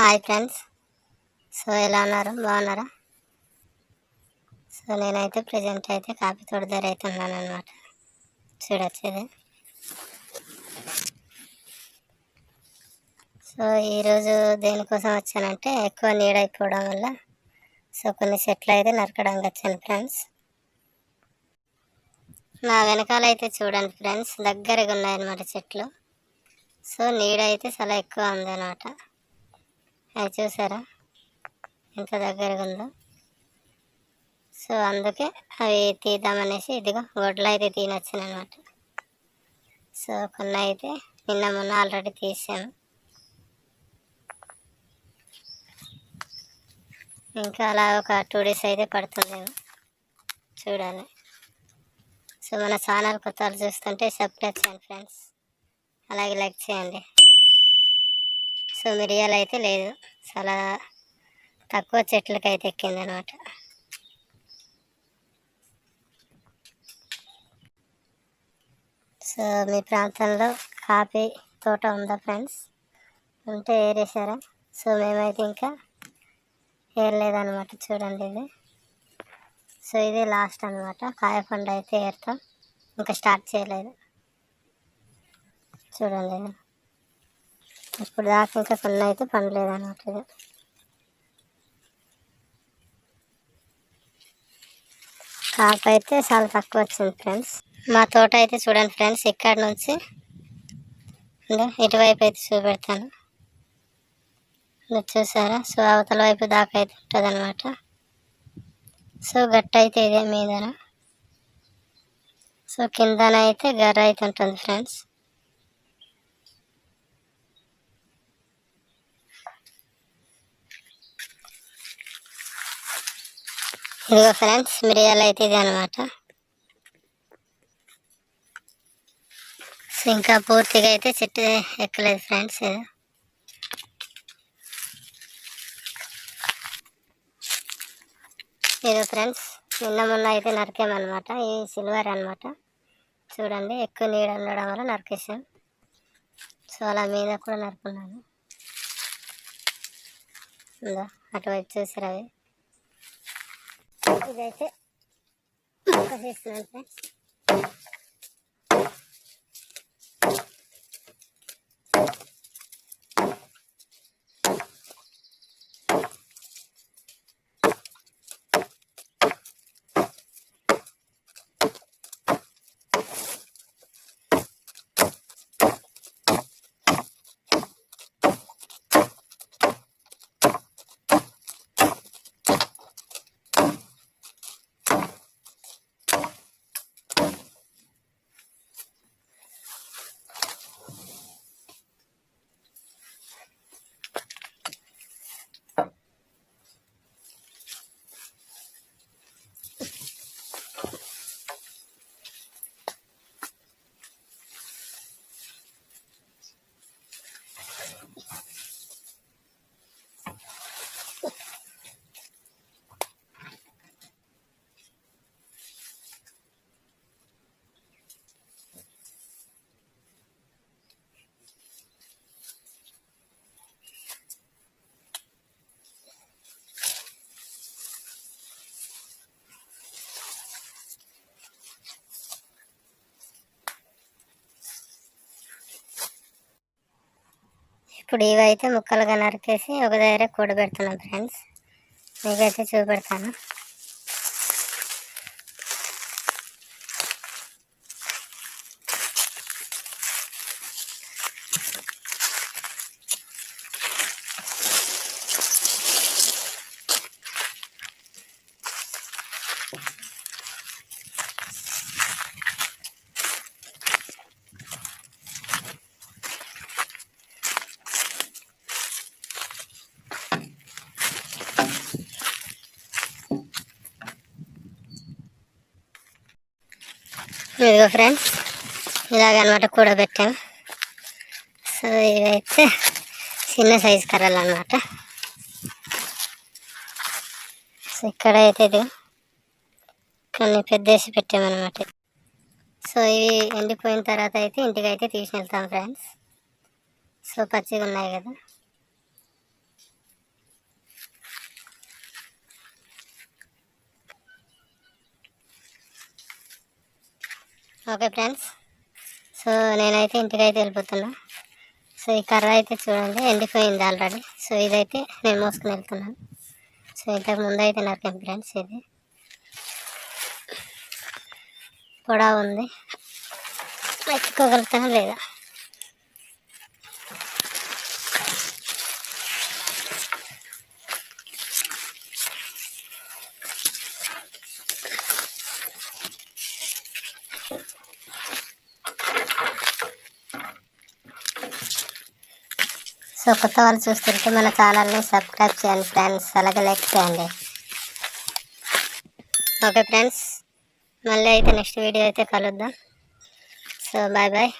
Hi friends. So ఎలా ఉన్నారు? బాగున్నారా? సో నేనైతే ప్రజెంట్ అయితే కాఫీ తోట దగ్గర అయితే ఉన్నాను అనమాట చూడవచ్చు ఇది సో ఈరోజు దేనికోసం వచ్చానంటే ఎక్కువ నీడ అయిపోవడం వల్ల సో కొన్ని చెట్లు అయితే నరకడానికి వచ్చాను ఫ్రెండ్స్. నా వెనకాల అయితే చూడండి ఫ్రెండ్స్ దగ్గరగా ఉన్నాయన్నమాట చెట్లు. సో నీడ అయితే చాలా ఎక్కువ ఉందన్నమాట. అది చూసారా? ఎంత దగ్గరగా ఉందో. సో అందుకే అవి తీద్దామనేసి ఇదిగో గొడ్లు అయితే తినొచ్చాను అనమాట సో కొన్ని అయితే నిన్న మొన్న ఆల్రెడీ తీసాను. ఇంకా అలా ఒక టూ డేస్ అయితే పడుతుందేమో చూడాలి. సో మన ఛానల్ కొత్త చూస్తుంటే సబ్స్క్రైబ్ చేయండి ఫ్రెండ్స్. అలాగే లైక్ చేయండి. సో మిరియాలు అయితే లేదు. చాలా తక్కువ చెట్లకి అయితే ఎక్కింది అనమాట సో మీ ప్రాంతంలో కాఫీ తోట ఉందా ఫ్రెండ్స్? ఉంటే ఏరేసారా సో మేమైతే ఇంకా ఏరలేదన్నమాట చూడండి ఇది. సో ఇది లాస్ట్ అనమాట. కాయపండు అయితే ఏరుతాం. ఇంకా స్టార్ట్ చేయలేదు. చూడండి. ఇది. ఇప్పుడు దాకా ఇంకా కొన్ని అయితే పండలేదు అనమాట ఇది కాపు అయితే చాలా తక్కువ వచ్చింది ఫ్రెండ్స్. మా తోట అయితే చూడండి ఫ్రెండ్స్ ఇక్కడ నుంచి ఇటువైపు అయితే చూపెడతాను. చూసారా? సో అవతల వైపు దాకా అయితే ఉంటుంది అనమాట సో గట్ట అయితే ఇదే మీదన. సో కిందన అయితే గర్ర అయితే ఉంటుంది ఫ్రెండ్స్. ఇదిగో ఫ్రెండ్స్ మిరియాలు అయితే ఇది అనమాట. సో ఇంకా పూర్తిగా అయితే చెట్టు ఎక్కలేదు ఫ్రెండ్స్ ఇది. ఇదో ఫ్రెండ్స్ నిన్న మొన్న అయితే నరికామన్నమాట ఈ సిల్వర్ అన్నమాట చూడండి ఎక్కువ నీడ ఉండడం వల్ల నరికేసాం. సో అలా మీద కూడా నరుకున్నాను. అటువైపు చూసారు అవి. ఇదైతే మొక్క చేస్తున్నాను ఫ్రెండ్స్ ఇప్పుడు ఇవైతే ముక్కలుగా నరికేసి ఒక దగ్గర కూడబెడుతున్నాం ఫ్రెండ్స్ మీకైతే చూపెడతాను. ఇదిగో ఫ్రెండ్స్ ఇలాగనమాట కూడబెట్టాము సో ఇవైతే చిన్న సైజు కర్రలు అనమాట సో ఇక్కడ అయితే ఇది కొన్ని పెద్దేసి పెట్టామన్నమాట. సో ఇవి ఎండిపోయిన తర్వాత అయితే ఇంటికి అయితే తీసుకెళ్తాం ఫ్రెండ్స్ సో పచ్చిగా ఉన్నాయి కదా. Okay friends. సో నేనైతే ఇంటికి అయితే వెళ్ళిపోతున్నా. సో ఈ కర్ర అయితే చూడండి ఎండిపోయింది ఆల్రెడీ సో ఇదైతే నేను మోసుకుని వెళ్తున్నాను. సో ఇంతకు ముందు అయితే నాకు ఫ్రెండ్స్ ఇది. పొడా ఉంది. ఎత్తుకోగలుగుతానా లేదా? సో కొత్త వాళ్ళు చూస్తుంటే మన ఛానల్ని సబ్స్క్రైబ్ చేయండి ఫ్రెండ్స్. అలాగే లైక్ చేయండి. ఓకే ఫ్రెండ్స్ మళ్ళీ అయితే నెక్స్ట్ వీడియో అయితే కలుద్దాం. So bye bye.